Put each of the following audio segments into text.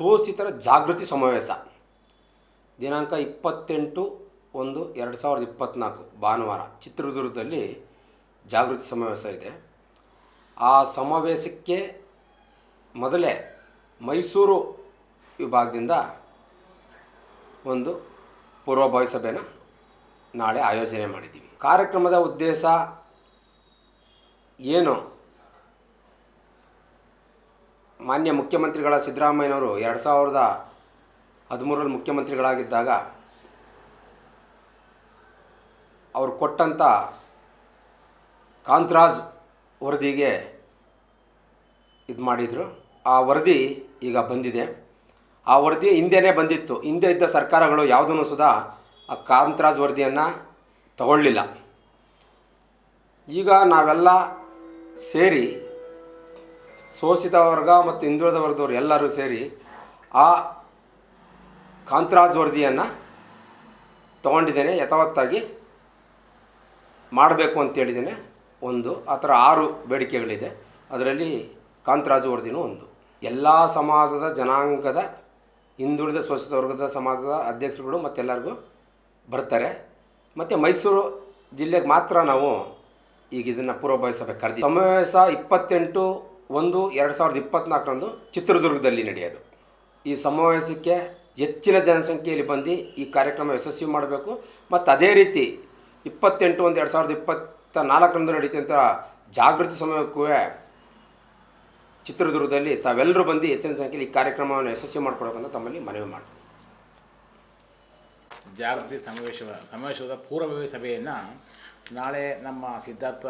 ಶೋಷಿತರ ಜಾಗೃತಿ ಸಮಾವೇಶ. ದಿನಾಂಕ ಇಪ್ಪತ್ತೆಂಟು ಒಂದು ಎರಡು ಸಾವಿರದ ಇಪ್ಪತ್ತ್ನಾಲ್ಕು ಭಾನುವಾರ ಚಿತ್ರದುರ್ಗದಲ್ಲಿ ಜಾಗೃತಿ ಸಮಾವೇಶ ಇದೆ. ಆ ಸಮಾವೇಶಕ್ಕೆ ಮೊದಲೇ ಮೈಸೂರು ವಿಭಾಗದಿಂದ ಒಂದು ಪೂರ್ವಭಾವಿ ಸಭೆನ ನಾಳೆ ಆಯೋಜನೆ ಮಾಡಿದ್ದೀವಿ. ಕಾರ್ಯಕ್ರಮದ ಉದ್ದೇಶ ಏನು? ಮಾನ್ಯ ಮುಖ್ಯಮಂತ್ರಿಗಳ ಸಿದ್ದರಾಮಯ್ಯನವರು ಎರಡು ಸಾವಿರದ ಹದಿಮೂರರಲ್ಲಿ ಮುಖ್ಯಮಂತ್ರಿಗಳಾಗಿದ್ದಾಗ ಅವರು ಕೊಟ್ಟಂಥ ಕಾಂತರಾಜ್ ವರದಿಗೆ ಇದು ಮಾಡಿದರು. ಆ ವರದಿ ಈಗ ಬಂದಿದೆ. ಆ ವರದಿ ಹಿಂದೆನೇ ಬಂದಿತ್ತು. ಹಿಂದೆ ಇದ್ದ ಸರ್ಕಾರಗಳು ಯಾವುದನ್ನು ಸುಧಾ ಆ ಕಾಂತರಾಜ್ ವರದಿಯನ್ನು ತಗೊಳ್ಳಿಲ್ಲ. ಈಗ ನಾವೆಲ್ಲ ಸೇರಿ ಶೋಷಿತ ವರ್ಗ ಮತ್ತು ಹಿಂದುಳಿದ ವರ್ಗದವರು ಎಲ್ಲರೂ ಸೇರಿ ಆ ಕಾಂತರಾಜ್ ವರದಿಯನ್ನು ತಗೊಂಡಿದ್ದೇನೆ, ಯಥಾವತ್ತಾಗಿ ಮಾಡಬೇಕು ಅಂತೇಳಿದ್ದೇನೆ ಒಂದು, ಆ ಥರ ಆರು ಬೇಡಿಕೆಗಳಿದೆ. ಅದರಲ್ಲಿ ಕಾಂತರಾಜು ವರದಿನೂ ಒಂದು. ಎಲ್ಲ ಸಮಾಜದ ಜನಾಂಗದ, ಹಿಂದುಳಿದ ಶೋಷಿತ ವರ್ಗದ ಸಮಾಜದ ಅಧ್ಯಕ್ಷರುಗಳು ಮತ್ತೆಲ್ಲರಿಗೂ ಬರ್ತಾರೆ. ಮತ್ತು ಮೈಸೂರು ಜಿಲ್ಲೆಗೆ ಮಾತ್ರ ನಾವು ಈಗ ಇದನ್ನು ಪೂರ್ವಭಾವಿಸಬೇಕಾದ ಸಮಾವೇಶ ಇಪ್ಪತ್ತೆಂಟು ಒಂದು ಎರಡು ಸಾವಿರದ ಇಪ್ಪತ್ತ್ನಾಲ್ಕರಂದು ಚಿತ್ರದುರ್ಗದಲ್ಲಿ ನಡೆಯೋದು. ಈ ಸಮಾವೇಶಕ್ಕೆ ಹೆಚ್ಚಿನ ಜನಸಂಖ್ಯೆಯಲ್ಲಿ ಬಂದು ಈ ಕಾರ್ಯಕ್ರಮ ಯಶಸ್ವಿ ಮಾಡಬೇಕು. ಮತ್ತು ಅದೇ ರೀತಿ ಇಪ್ಪತ್ತೆಂಟು ಒಂದು ಎರಡು ಸಾವಿರದ ಇಪ್ಪತ್ತ ನಾಲ್ಕರಂದು ನಡೀತಂಥ ಜಾಗೃತಿ ಸಮಯಕ್ಕೂ ಚಿತ್ರದುರ್ಗದಲ್ಲಿ ತಾವೆಲ್ಲರೂ ಬಂದು ಹೆಚ್ಚಿನ ಸಂಖ್ಯೆಯಲ್ಲಿ ಈ ಕಾರ್ಯಕ್ರಮವನ್ನು ಯಶಸ್ವಿ ಮಾಡಿಕೊಡಬೇಕಂತ ತಮ್ಮಲ್ಲಿ ಮನವಿ ಮಾಡ್ತೀನಿ. ಜಾಗೃತಿ ಸಮಾವೇಶ ಸಮಾವೇಶದ ಪೂರ್ವಭಾವಿ ಸಭೆಯನ್ನು ನಾಳೆ ನಮ್ಮ ಸಿದ್ಧಾರ್ಥ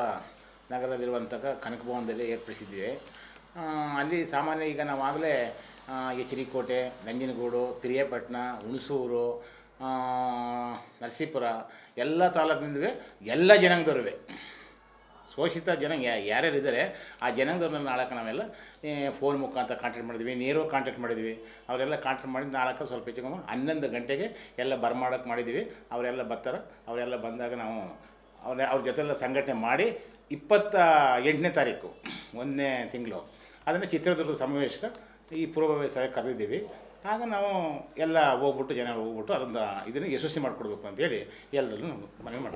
ನಗರದಲ್ಲಿರುವಂತಹ ಕನಕ ಭವನದಲ್ಲಿ ಏರ್ಪಡಿಸಿದ್ದೇವೆ. ಅಲ್ಲಿ ಸಾಮಾನ್ಯ ಈಗ ನಾವಾಗಲೇ ಎಚ್ ನಂಜನಗೂಡು, ಪಿರಿಯಾಪಟ್ಟಣ, ಹುಣಸೂರು ನರಸೀಪುರ ಎಲ್ಲ ತಾಲೂಕಿನಿಂದವೇ ಎಲ್ಲ ಜನಾಂಗದವ್ರಿವೆ. ಶೋಷಿತ ಜನ ಯಾರ್ಯಾರು ಇದ್ದಾರೆ, ಆ ಜನಾಂಗದವ್ರನ್ನ ನಾಳಕ್ಕೆ ನಾವೆಲ್ಲ ಫೋನ್ ಮುಖಾಂತರ ಕಾಂಟ್ಯಾಕ್ಟ್ ಮಾಡಿದ್ವಿ ನೇರವಾಗಿ ಕಾಂಟ್ಯಾಕ್ಟ್ ಮಾಡಿದ್ವಿ ಅವರೆಲ್ಲ ಕಾಂಟ್ಯಾಕ್ಟ್ ಮಾಡಿ ನಾಳಕ್ಕೆ ಸ್ವಲ್ಪ ಹೆಚ್ಚು ಹನ್ನೊಂದು ಗಂಟೆಗೆ ಎಲ್ಲ ಬರ್ಮಾಡಕ್ಕೆ ಮಾಡಿದ್ವಿ ಅವರೆಲ್ಲ ಬರ್ತಾರೆ. ಅವರೆಲ್ಲ ಬಂದಾಗ ನಾವು, ಅವ್ರ ಅವ್ರ ಜೊತೆಲ್ಲ ಸಂಘಟನೆ ಮಾಡಿ ಇಪ್ಪತ್ತ ಎಂಟನೇ ತಾರೀಕು, ಒಂದನೇ ತಿಂಗಳು, ಅದನ್ನು ಚಿತ್ರದುರ್ಗ ಸಮಾವೇಶಕ್ಕೆ ಈ ಪೂರ್ವಭಾವಿ ಕರೆದಿದ್ದೀವಿ. ಆಗ ನಾವು ಎಲ್ಲ ಹೋಗ್ಬಿಟ್ಟು, ಜನ ಹೋಗ್ಬಿಟ್ಟು ಅದೊಂದು ಇದನ್ನು ಯಶಸ್ವಿ ಮಾಡಿಕೊಡ್ಬೇಕು ಅಂತೇಳಿ ಎಲ್ಲರಲ್ಲೂ ಮನವಿ ಮಾಡ್ತೀವಿ.